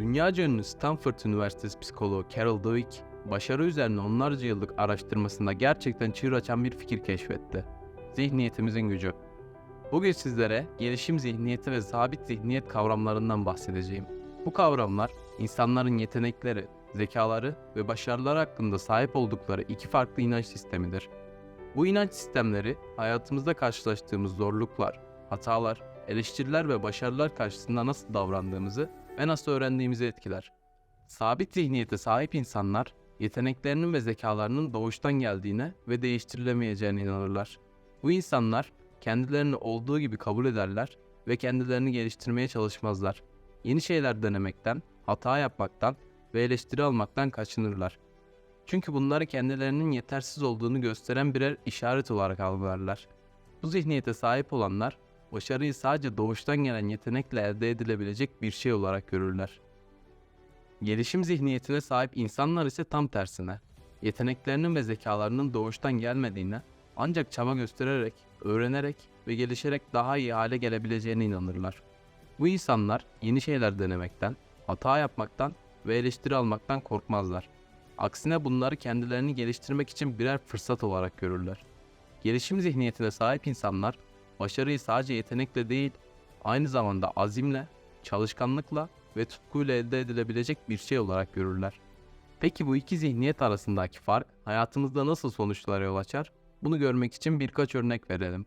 Dünyaca ünlü Stanford Üniversitesi psikoloğu Carol Dweck, başarı üzerine onlarca yıllık araştırmasında gerçekten çığır açan bir fikir keşfetti. Zihniyetimizin gücü. Bugün sizlere gelişim zihniyeti ve sabit zihniyet kavramlarından bahsedeceğim. Bu kavramlar, insanların yetenekleri, zekaları ve başarıları hakkında sahip oldukları iki farklı inanç sistemidir. Bu inanç sistemleri, hayatımızda karşılaştığımız zorluklar, hatalar, eleştiriler ve başarılar karşısında nasıl davrandığımızı ve nasıl öğrendiğimizi etkiler. Sabit zihniyete sahip insanlar, yeteneklerinin ve zekalarının doğuştan geldiğine ve değiştirilemeyeceğine inanırlar. Bu insanlar kendilerini olduğu gibi kabul ederler ve kendilerini geliştirmeye çalışmazlar. Yeni şeyler denemekten, hata yapmaktan ve eleştiri almaktan kaçınırlar. Çünkü bunları kendilerinin yetersiz olduğunu gösteren birer işaret olarak algılarlar. Bu zihniyete sahip olanlar, başarıyı sadece doğuştan gelen yetenekle elde edilebilecek bir şey olarak görürler. Gelişim zihniyetine sahip insanlar ise tam tersine, yeteneklerinin ve zekalarının doğuştan gelmediğine, ancak çaba göstererek, öğrenerek ve gelişerek daha iyi hale gelebileceğine inanırlar. Bu insanlar yeni şeyler denemekten, hata yapmaktan ve eleştiri almaktan korkmazlar. Aksine bunları kendilerini geliştirmek için birer fırsat olarak görürler. Gelişim zihniyetine sahip insanlar başarıyı sadece yetenekle değil, aynı zamanda azimle, çalışkanlıkla ve tutkuyla elde edilebilecek bir şey olarak görürler. Peki bu iki zihniyet arasındaki fark hayatımızda nasıl sonuçlara yol açar? Bunu görmek için birkaç örnek verelim.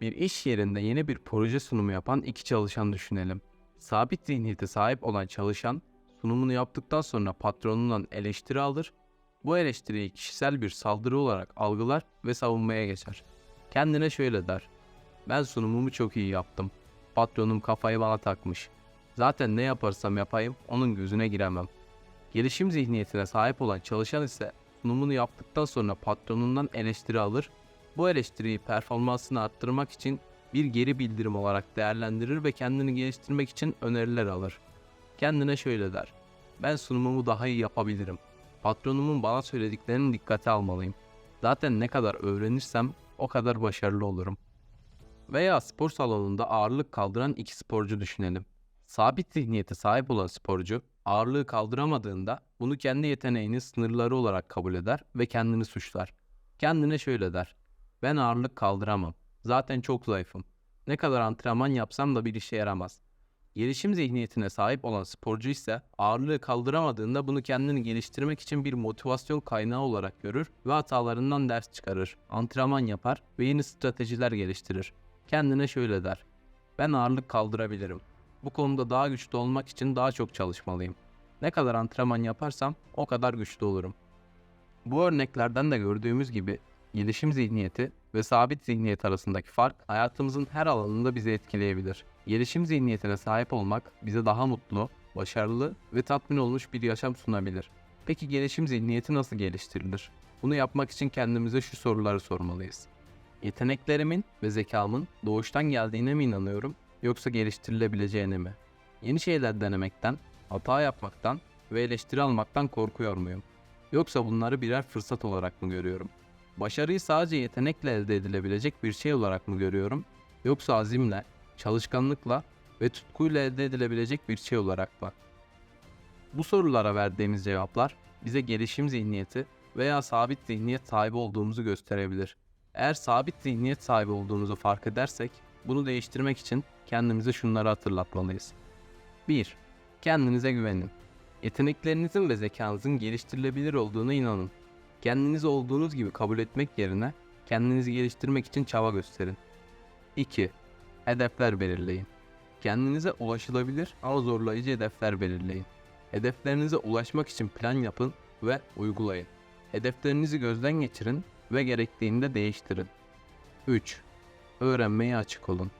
Bir iş yerinde yeni bir proje sunumu yapan iki çalışan düşünelim. Sabit zihniyete sahip olan çalışan sunumunu yaptıktan sonra patronundan eleştiri alır. Bu eleştiriyi kişisel bir saldırı olarak algılar ve savunmaya geçer. Kendine şöyle der. Ben sunumumu çok iyi yaptım. Patronum kafayı bana takmış. Zaten ne yaparsam yapayım onun gözüne giremem. Gelişim zihniyetine sahip olan çalışan ise sunumunu yaptıktan sonra patronundan eleştiri alır. Bu eleştiriyi performansını arttırmak için bir geri bildirim olarak değerlendirir ve kendini geliştirmek için öneriler alır. Kendine şöyle der. Ben sunumumu daha iyi yapabilirim. Patronumun bana söylediklerini dikkate almalıyım. Zaten ne kadar öğrenirsem o kadar başarılı olurum. Veya spor salonunda ağırlık kaldıran iki sporcu düşünelim. Sabit zihniyete sahip olan sporcu ağırlığı kaldıramadığında bunu kendi yeteneğinin sınırları olarak kabul eder ve kendini suçlar. Kendine şöyle der. Ben ağırlık kaldıramam. Zaten çok zayıfım. Ne kadar antrenman yapsam da bir işe yaramaz. Gelişim zihniyetine sahip olan sporcu ise ağırlığı kaldıramadığında bunu kendini geliştirmek için bir motivasyon kaynağı olarak görür ve hatalarından ders çıkarır, antrenman yapar ve yeni stratejiler geliştirir. Kendine şöyle der. Ben ağırlık kaldırabilirim. Bu konuda daha güçlü olmak için daha çok çalışmalıyım. Ne kadar antrenman yaparsam o kadar güçlü olurum. Bu örneklerden de gördüğümüz gibi gelişim zihniyeti ve sabit zihniyet arasındaki fark hayatımızın her alanında bizi etkileyebilir. Gelişim zihniyetine sahip olmak bize daha mutlu, başarılı ve tatmin olmuş bir yaşam sunabilir. Peki gelişim zihniyeti nasıl geliştirilir? Bunu yapmak için kendimize şu soruları sormalıyız. Yeteneklerimin ve zekamın doğuştan geldiğine mi inanıyorum yoksa geliştirilebileceğine mi? Yeni şeyler denemekten, hata yapmaktan ve eleştiri almaktan korkuyor muyum? Yoksa bunları birer fırsat olarak mı görüyorum? Başarıyı sadece yetenekle elde edilebilecek bir şey olarak mı görüyorum? Yoksa azimle, çalışkanlıkla ve tutkuyla elde edilebilecek bir şey olarak mı? Bu sorulara verdiğimiz cevaplar bize gelişim zihniyeti veya sabit zihniyet sahibi olduğumuzu gösterebilir. Eğer sabit zihniyet sahibi olduğumuzu fark edersek, bunu değiştirmek için kendimize şunları hatırlatmalıyız. 1. Kendinize güvenin. Yeteneklerinizin ve zekanızın geliştirilebilir olduğuna inanın. Kendinizi olduğunuz gibi kabul etmek yerine kendinizi geliştirmek için çaba gösterin. 2. Hedefler belirleyin. Kendinize ulaşılabilir ama zorlayıcı hedefler belirleyin. Hedeflerinize ulaşmak için plan yapın ve uygulayın. Hedeflerinizi gözden geçirin ve gerektiğinde değiştirin. 3. Öğrenmeye açık olun.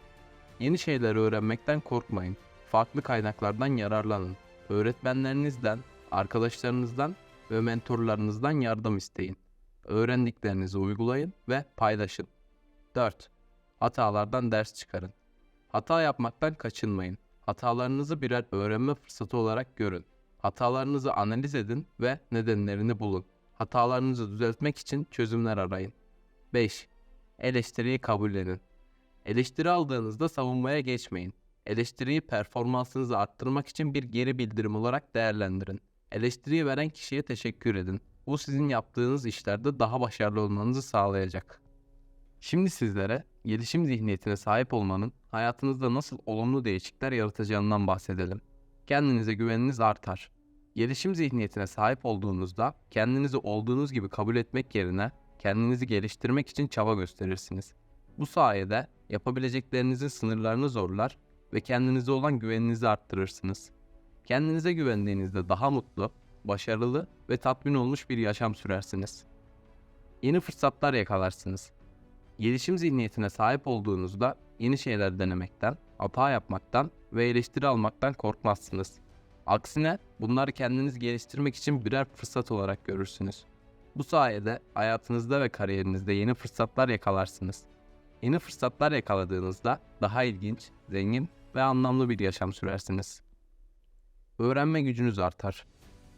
Yeni şeyler öğrenmekten korkmayın. Farklı kaynaklardan yararlanın. Öğretmenlerinizden, arkadaşlarınızdan ve mentorlarınızdan yardım isteyin. Öğrendiklerinizi uygulayın ve paylaşın. 4. Hatalardan ders çıkarın. Hata yapmaktan kaçınmayın. Hatalarınızı birer öğrenme fırsatı olarak görün. Hatalarınızı analiz edin ve nedenlerini bulun. Hatalarınızı düzeltmek için çözümler arayın. 5. Eleştiriyi kabullenin. Eleştiri aldığınızda savunmaya geçmeyin. Eleştiriyi performansınızı arttırmak için bir geri bildirim olarak değerlendirin. Eleştiriyi veren kişiye teşekkür edin. Bu sizin yaptığınız işlerde daha başarılı olmanızı sağlayacak. Şimdi sizlere gelişim zihniyetine sahip olmanın hayatınızda nasıl olumlu değişiklikler yaratacağından bahsedelim. Kendinize güveniniz artar. Gelişim zihniyetine sahip olduğunuzda kendinizi olduğunuz gibi kabul etmek yerine kendinizi geliştirmek için çaba gösterirsiniz. Bu sayede yapabileceklerinizin sınırlarını zorlar ve kendinize olan güveninizi arttırırsınız. Kendinize güvendiğinizde daha mutlu, başarılı ve tatmin olmuş bir yaşam sürersiniz. Yeni fırsatlar yakalarsınız. Gelişim zihniyetine sahip olduğunuzda yeni şeyler denemekten, hata yapmaktan ve eleştiri almaktan korkmazsınız. Aksine bunları kendiniz geliştirmek için birer fırsat olarak görürsünüz. Bu sayede hayatınızda ve kariyerinizde yeni fırsatlar yakalarsınız. Yeni fırsatlar yakaladığınızda daha ilginç, zengin ve anlamlı bir yaşam sürersiniz. Öğrenme gücünüz artar.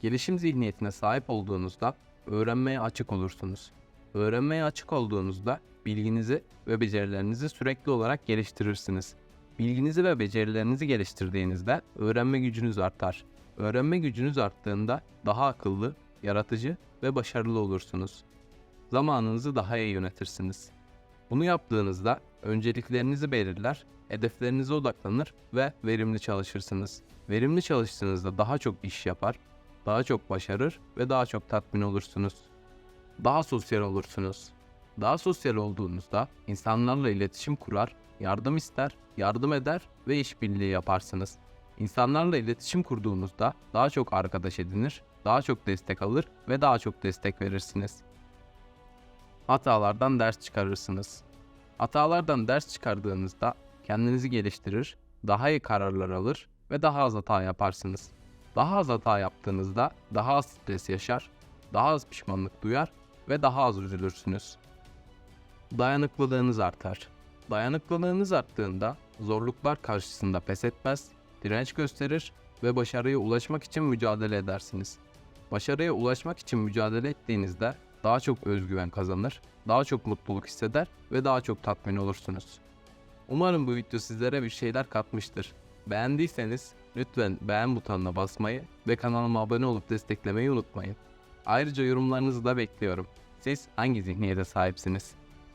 Gelişim zihniyetine sahip olduğunuzda öğrenmeye açık olursunuz. Öğrenmeye açık olduğunuzda bilginizi ve becerilerinizi sürekli olarak geliştirirsiniz. Bilginizi ve becerilerinizi geliştirdiğinizde öğrenme gücünüz artar. Öğrenme gücünüz arttığında daha akıllı, yaratıcı ve başarılı olursunuz. Zamanınızı daha iyi yönetirsiniz. Bunu yaptığınızda önceliklerinizi belirler, hedeflerinize odaklanır ve verimli çalışırsınız. Verimli çalıştığınızda daha çok iş yapar, daha çok başarır ve daha çok tatmin olursunuz. Daha sosyal olursunuz. Daha sosyal olduğunuzda insanlarla iletişim kurar, yardım ister, yardım eder ve işbirliği yaparsınız. İnsanlarla iletişim kurduğunuzda daha çok arkadaş edinir, daha çok destek alır ve daha çok destek verirsiniz. Hatalardan ders çıkarırsınız. Hatalardan ders çıkardığınızda kendinizi geliştirir, daha iyi kararlar alır ve daha az hata yaparsınız. Daha az hata yaptığınızda daha az stres yaşar, daha az pişmanlık duyar ve daha az üzülürsünüz. Dayanıklılığınız artar. Dayanıklılığınız arttığında zorluklar karşısında pes etmez, direnç gösterir ve başarıya ulaşmak için mücadele edersiniz. Başarıya ulaşmak için mücadele ettiğinizde daha çok özgüven kazanır, daha çok mutluluk hisseder ve daha çok tatmin olursunuz. Umarım bu video sizlere bir şeyler katmıştır. Beğendiyseniz lütfen beğen butonuna basmayı ve kanalıma abone olup desteklemeyi unutmayın. Ayrıca yorumlarınızı da bekliyorum. Siz hangi zihniyete sahipsiniz?